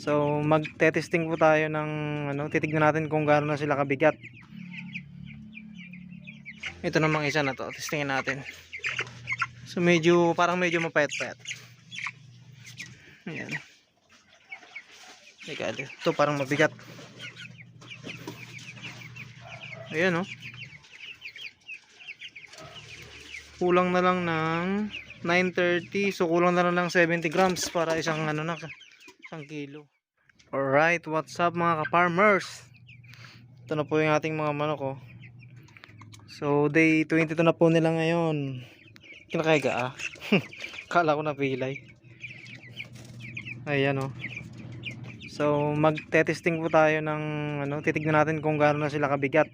So magte-testing po tayo ng ano, titignan natin kung gaano na sila kabigat. Ito namang isa na to, testingin natin. So medyo parang medyo mapayat-payat. Ayan. Teka, ito parang mabigat. Ayan oh. Kulang na lang ng 930 so kulang na lang ng 70 grams para isang ano na isang kilo. Alright, what's up mga ka-farmers? Ito na po yung ating mga manok oh. So day 22 na po nila ngayon. Kinakaiga ah. Kala ko napilay. Ayan oh. So magte-testing po tayo ng ano, titignan natin kung gaano na sila kabigat.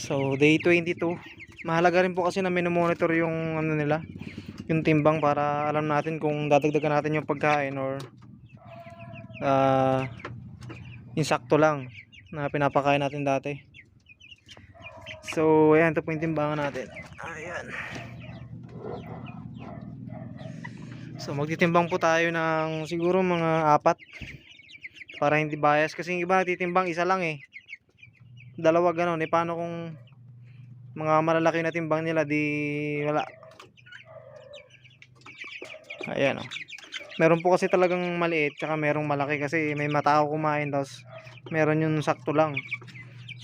So day 22. Mahalaga rin po kasi na monitor yung ano nila, yung timbang para alam natin kung dadagdagan natin yung pagkain or ah insakto lang na pinapakain natin dati. So ayan, ito po yung timbangan natin. Ayan. So magtitimbang po tayo ng siguro mga apat para hindi bias kasi yung iba titimbang isa lang eh. Dalawa ganon eh paano kung mga malalaki na timbang nila di wala. Ayan oh. Meron po kasi talagang maliit tsaka merong malaki kasi may matao kumain tapos meron yung sakto lang.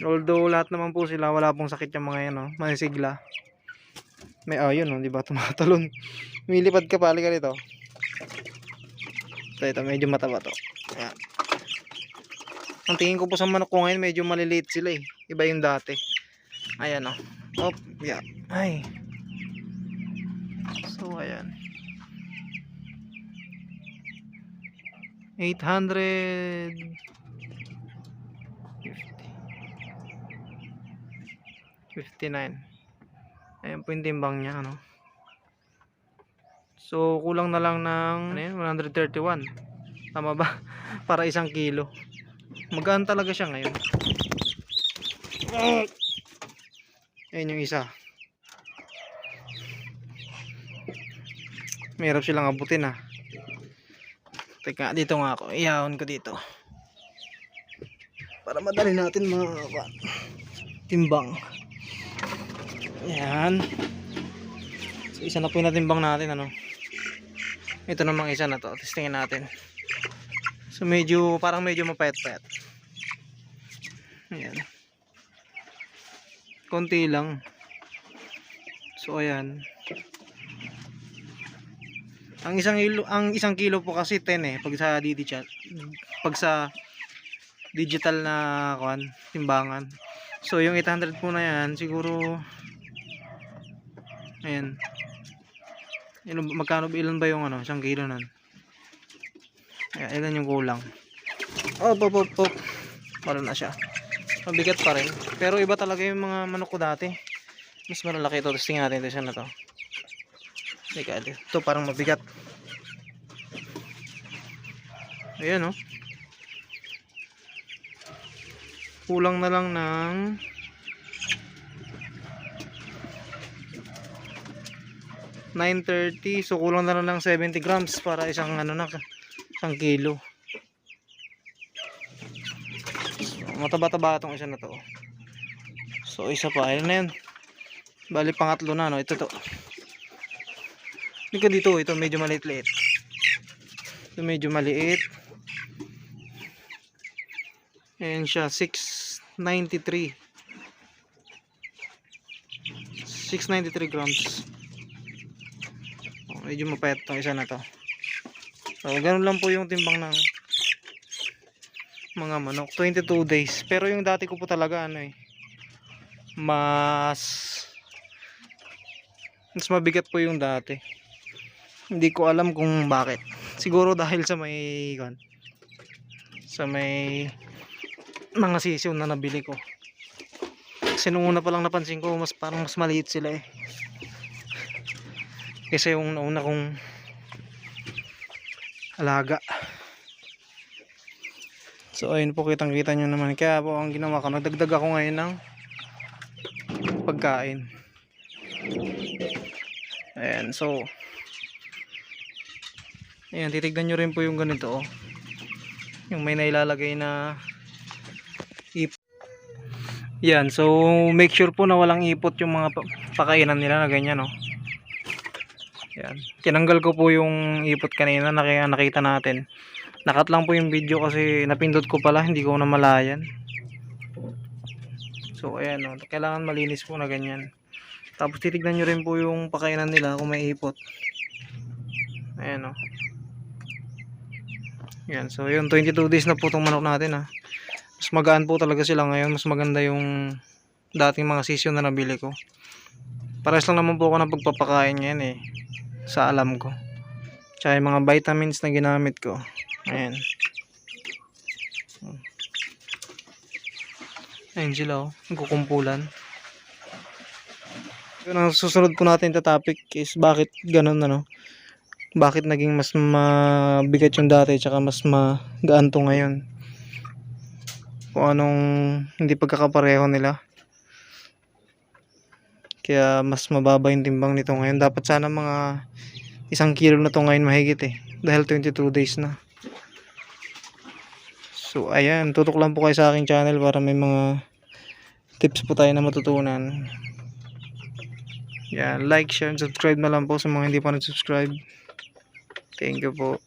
Although lahat naman po sila wala pong sakit yung mga yan oh, manisigla. May oh oh, di ba tumatalon. Lumilipad ka pali ka rito. Ito, ito medyo mataba to. Ayan. Ang tingin ko po sa manok ko ngayon medyo maliliit sila eh. Iba yung dati. Ayan oh. Op, yeah. Ay. So ayan. 800 59 ayan po yung timbang niya ano? So kulang na lang ng ano yun, 131 tama ba? Para isang kilo. Magaan talaga siya ngayon. Ayan yung isa. Mahirap silang abutin ah teka dito nga ako iyahon ko dito para madali natin mga timbang Ayan. So, isa na po yung natimbang natin, ano. Ito namang isa na to. Testingin natin. So, medyo, parang medyo mapayat-payat. Ayan. Konti lang. So, ayan. Ang isang kilo, ang isang kilo po kasi 10 eh pag sa digital pag sa digital na kuan timbangan. So yung 800 po na yan siguro Ayan. Ilan, magkano ilan ba yung ano, isang kilo nun? Ayan, ilan yung kulang? Oh, pop, pop, pop. Para na siya. Mabigat pa rin. Pero iba talaga yung mga manok ko dati. Mas malalaki ito. Tapos tingnan natin ito siya na to. Teka, ito parang mabigat. Ayan, oh. Kulang na lang ng 930 so kulang na lang ng 70 grams para isang ano na isang kilo. So, mataba-taba itong isa na to. So isa pa. Ayun na yun. Bali pangatlo na no? Ito to ka dito ito medyo maliit-liit. Ito medyo maliit. Ayan siya 693 693 grams. Medyo mapayat tong isa na to. So ganun lang po yung timbang ng mga manok. 22 days. Pero yung dati ko po talaga ano eh mas mas mabigat po yung dati hindi ko alam kung bakit. Siguro dahil sa may kan sa may mga sisyon na nabili ko. Kasi nung una pa lang napansin ko mas parang mas maliit sila eh. Kasi yung nauna kong alaga. So ayun po kitang kita nyo naman. Kaya po ang ginawa ko nagdagdag ako ngayon ng pagkain. Ayan so ayan titignan nyo rin po yung ganito oh. yung may nailalagay na ip yan so make sure po na walang ipot yung mga pa- pakainan nila na ganyan no yan. Tinanggal ko po yung ipot kanina na nakita natin. Nakat lang po yung video kasi napindot ko pala hindi ko na malayan. So ayan no kailangan malinis po na ganyan. Tapos titignan nyo rin po yung pakainan nila kung may ipot. Ayan o yan so yun 22 days na po itong manok natin ha mas magaan po talaga sila ngayon mas maganda yung dating mga sisyo na nabili ko. Pares lang naman po ako ng pagpapakain ngayon eh sa alam ko. Tsaka yung mga vitamins na ginamit ko. Ayan. Ayun sila oh. Nagkukumpulan. Yun ang susunod po natin na topic is bakit ganun ano bakit naging mas mabigat yung dati tsaka mas magaan to ngayon? Kung anong hindi pagkakapareho nila. Kaya mas mababa yung timbang nito ngayon. Dapat sana mga isang kilo na to ngayon mahigit eh. Dahil 22 days na. So ayan. Tutok lang po kayo sa aking channel para may mga tips po tayo na matutunan. Yan like, share, and subscribe na lang po sa mga hindi pa nag-subscribe thank you po